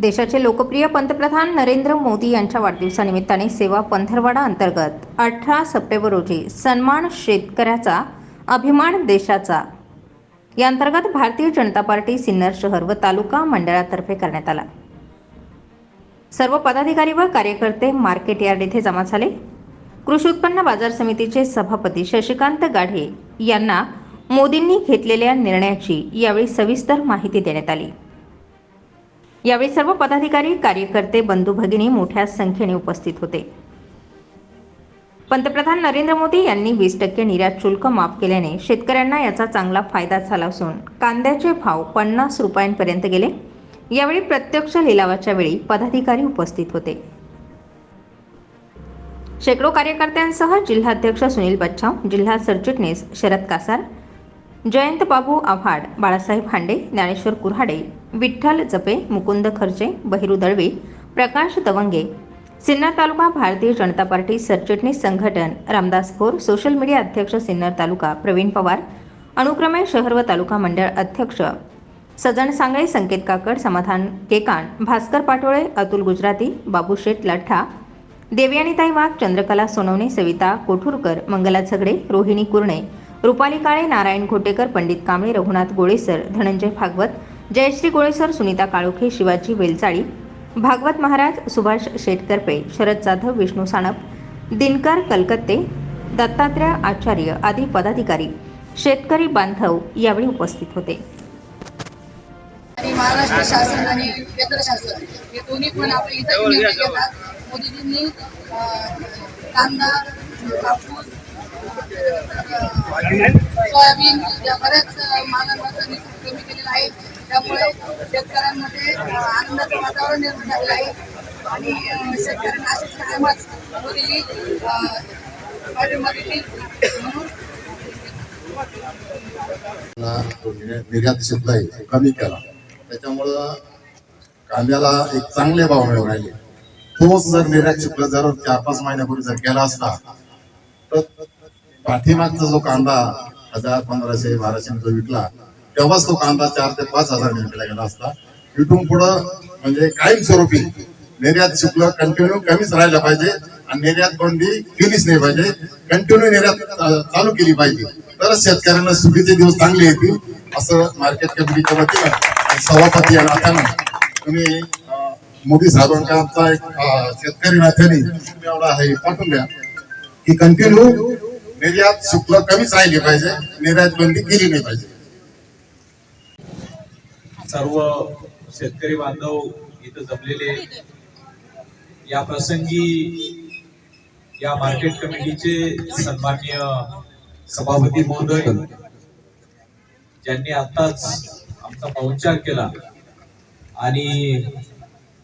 देशाचे लोकप्रिय पंतप्रधान नरेंद्र मोदी यांच्या वाढदिवसानिमित्ताने सेवा पंधरवाडा अंतर्गत अठरा सप्टेंबर रोजी सन्मान शेतकऱ्याचा अभिमान देशाचा. या अंतर्गत भारतीय जनता पार्टी सिन्नर शहर व तालुका मंडळातर्फे करण्यात आला. सर्व पदाधिकारी व कार्यकर्ते मार्केट यार्ड येथे जमा झाले. कृषी उत्पन्न बाजार समितीचे सभापती शशिकांत गाढे यांना मोदींनी घेतलेल्या निर्णयाची यावेळी सविस्तर माहिती देण्यात आली. यावेळी सर्व पदाधिकारी कार्यकर्ते बंधू भगिनी मोठ्या संख्येने उपस्थित होते. पंतप्रधान नरेंद्र मोदी यांनी वीस टक्के निर्यात शुल्क माफ केल्याने शेतकऱ्यांना याचा चांगला फायदा झाला असून कांद्याचे भाव पन्नास रुपयांपर्यंत गेले. यावेळी प्रत्यक्ष लिलावाच्या वेळी पदाधिकारी उपस्थित होते. शेकडो कार्यकर्त्यांसह जिल्हाध्यक्ष सुनील बच्छाव जिल्हा सरचिटणीस शरद कासार जयंत बाबू आव्हाड बाळासाहेब हांडे ज्ञानेश्वर कुऱ्हाडे विठ्ठल जपे मुकुंद खर्चे बहिरू दळवे प्रकाश तवंगे सिन्नर तालुका भारतीय जनता पार्टी सरचिटणीस संघटन रामदास भोर सोशल मीडिया अध्यक्ष सिन्नर तालुका प्रवीण पवार अनुक्रमे शहर व तालुका मंडळ अध्यक्ष सजन सांगळे संकेत काकड समाधान केकाण भास्कर पाटोळे अतुल गुजराती बाबू शेठ लठ्ठा देवयानीताई वाघ चंद्रकला सोनवणे सविता कोठुरकर मंगला झगडे रोहिणी कुर्णे रुपाली काळे नारायण घोटेकर पंडित कांबळे रघुनाथ गोळेसर धनंजय भागवत जयश्री गोळेसर सुनीता काळोखे शिवाजी वेलचाळी भागवत महाराज सुभाष शेटकरपे शरद जाधव विष्णू सानप दिनकर कलकत्ते दत्तात्रय आचार्य आदी पदाधिकारी शेतकरी बांधव यावेळी उपस्थित होते. आणि महाराष्ट्र शासन आणि केंद्र शासन हे दोन्ही पण इथं निर्णय घेतात. मोदीजींनी कांदा कापूस सोयाबीन या बऱ्याच अं, मालांवरचा कमी केलेला आहे. त्यामुळे शेतकऱ्यांमध्ये आनंदाचं वातावरण निर्माण झालेलं आहे. आणि शेतकऱ्यांना अशीच कायमच मोदीजी पाठिंबा देतील. निर्यात शुल्क आहे कमी केला. त्याच्यामुळं कांद्याला एक चांगले भाव मिळून राहिले. तोच जर निर्यात शुल्क जर चार पाच महिन्यापूर्वी जर केला असता तर पाठीमागचा जो कांदा हजार पंधराशे बाराशे जो विकला तेव्हाच तो कांदा चार ते पाच हजार विकला गेला असता. इथून पुढं म्हणजे कायमस्वरूपी निर्यात शुल्क कंटिन्यू कमीच राहिला पाहिजे आणि निर्यात बंदी केलीच नाही पाहिजे. कंटिन्यू निर्यात चालू केली पाहिजे. तरच शेतकऱ्यांना सुखीचे दिवस चांगले येतील असं मार्केट कमिटीच्या वतीनं सभापती या नात्यानं तुम्ही मोदी साहेबांचा एक शेतकरी नात्याने तुम्ही एवढा हे पाठवून द्या की कंटिन्यू निर्यात शुल्क कमीच राहिली पाहिजे निर्यात बंदी केली नाही पाहिजे. सर्व शेतकरी बांधव इथं जमलेले या प्रसंगी या मार्केट कमिटीचे सन्मान्य सभापती महोदय ज्यांनी आताच आमचा पाहुणचार केला आणि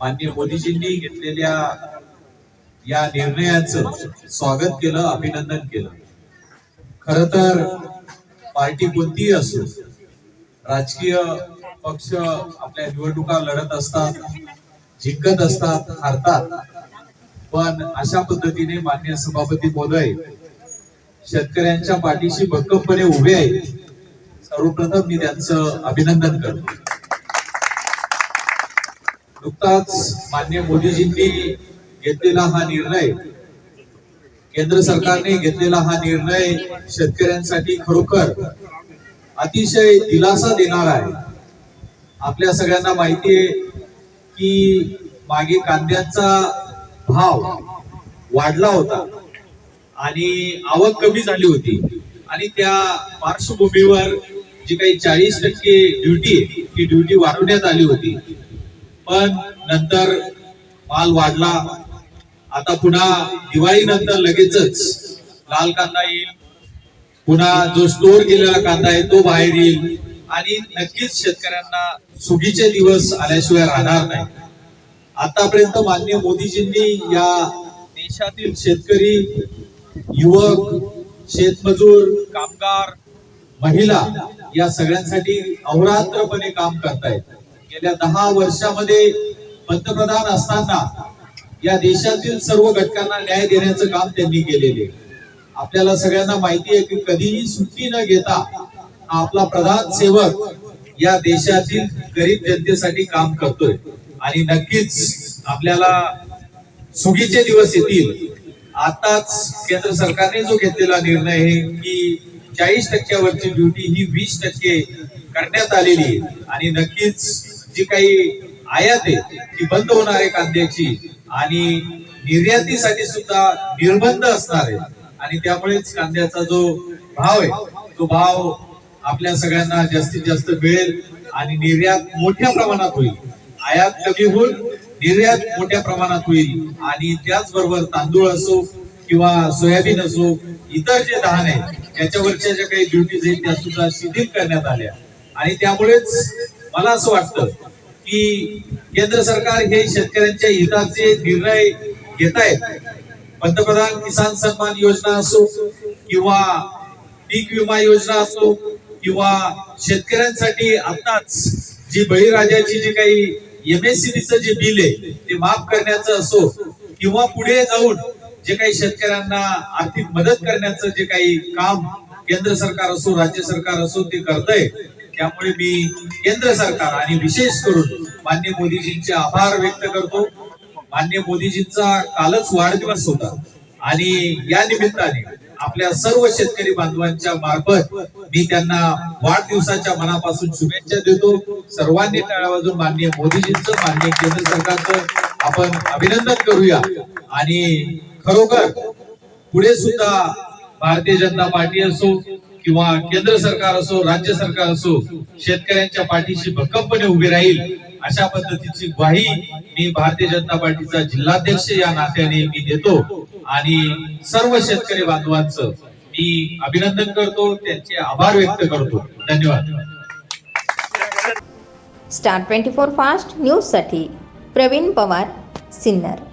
माननीय मोदीजींनी घेतलेल्या या निर्णयाचं स्वागत केलं अभिनंदन केलं. खर तर पार्टी कोणतीही असो राजकीय पक्ष आपल्या निवडणुका लढत असतात जिंकत असतात हारतात. पण अशा पद्धतीने मान्य सभापती महोदय शेतकऱ्यांच्या पाठीशी भक्कमपणे उभे आहे. सर्वप्रथम मी त्यांचं अभिनंदन करतो. नुकताच मान्य मोदीजींनी घेतलेला हा निर्णय केंद्र सरकारने घेतलेला हा निर्णय शेतकऱ्यांसाठी खरोखर अतिशय दिलासा देणारा आहे. आपल्या सगळ्यांना माहिती आहे की मागे कांद्याचा भाव वाढला होता आणि आवक कमी झाली होती. आणि त्या पार्श्वभूमीवर जी काही चाळीस टक्के ड्युटी आहे, ती ड्युटी वाढवण्यात आली होती. पण नंतर माल वाढला आता पुन्हा दिवाळी नंतर लगेचच लाल कांदा येईल. पुन्हा जो स्टोर केलेला कांदा आहे तो बाहेर येईल. आणि नक्कीच शेतकऱ्यांना सुगीचे दिवस आल्याशिवाय राहणार नाही. आतापर्यंत मान्य मोदीजींनी या देशातील शेतकरी युवक शेतमजूर कामगार महिला या सगळ्यांसाठी अहोरात्रपणे काम करतायत. गेल्या दहा वर्षामध्ये पंतप्रधान असताना या देशातील सर्व घटकांना न्याय देण्याचं काम त्यांनी केलेले. आपल्याला सगळ्यांना माहिती आहे की कधीही सुट्टी न घेता आपला प्रधान सेवक या देशातील गरीब जनतेसाठी काम करतोय. आणि नक्कीच आपल्याला सुगीचे दिवस येतील. आताच केंद्र सरकारने जो घेतलेला निर्णय आहे की चाळीस टक्क्यावरची ड्युटी ही वीस टक्के करण्यात आलेली आहे. आणि नक्कीच जी काही आयात आहे ती बंद होणार आहे कांद्याची आणि निर्यातीसाठी सुद्धा निर्बंध असणार. आहे आणि त्यामुळेच कांद्याचा जो भाव आहे तो भाव आपल्या सगळ्यांना जास्तीत जास्त मिळेल आणि निर्यात मोठ्या प्रमाणात होईल. आयात कमी होऊन निर्यात मोठ्या प्रमाणात होईल आणि त्याचबरोबर तांदूळ असो किंवा सोयाबीन असो इतर जे धान आहे त्याच्यावरच्या ज्या काही ड्युटीज आहेत त्या सुद्धा शिथिल करण्यात आल्या. आणि त्यामुळेच मला असं वाटतं की केंद्र सरकार हे शेतकऱ्यांच्या हिताचे निर्णय घेत आहेत पंतप्रधान किसान सन्मान योजना असो किंवा पीक विमा योजना असो किंवा शेतकऱ्यांसाठी आताच जी बळीराजाची जी काही एमएससीबीचं जे बिल आहे ते माफ करण्याचं असो किंवा पुढे जाऊन जे काही शेतकऱ्यांना आर्थिक मदत करण्याचं जे काही काम केंद्र सरकार असो राज्य सरकार असो ते करतंय त्यामुळे मी केंद्र सरकार आणि विशेष करून मान्य मोदीजींचे आभार व्यक्त करतो. मान्य मोदीजींचा कालच वाढदिवस होता आणि या निमित्ताने आपल्या सर्व शेतकरी बांधवांच्या मार्फत मी त्यांना वाढदिवसाच्या मनापासून शुभेच्छा देतो. सर्वांनी टाळ्या वाजून माननीय मोदीजींचं माननीय केंद्र सरकारचं आपण अभिनंदन करूया. आणि खरोखर पुढे सुद्धा भारतीय जनता पार्टी असो किंवा केंद्र सरकार असो राज्य सरकार असो शेतकऱ्यांच्या पाठीशी भक्कमपणे उभी राहील अशा पद्धतीची ग्वाही मी भारतीय जनता पार्टीचा जिल्हाध्यक्ष या नात्याने मी देतो. आणि सर्व शेतकरी बांधवांचं मी अभिनंदन करतो त्यांचे आभार व्यक्त करतो. धन्यवाद. स्टार ट्वेंटी फोर फास्ट न्यूजसाठी प्रवीण पवार सिन्नर.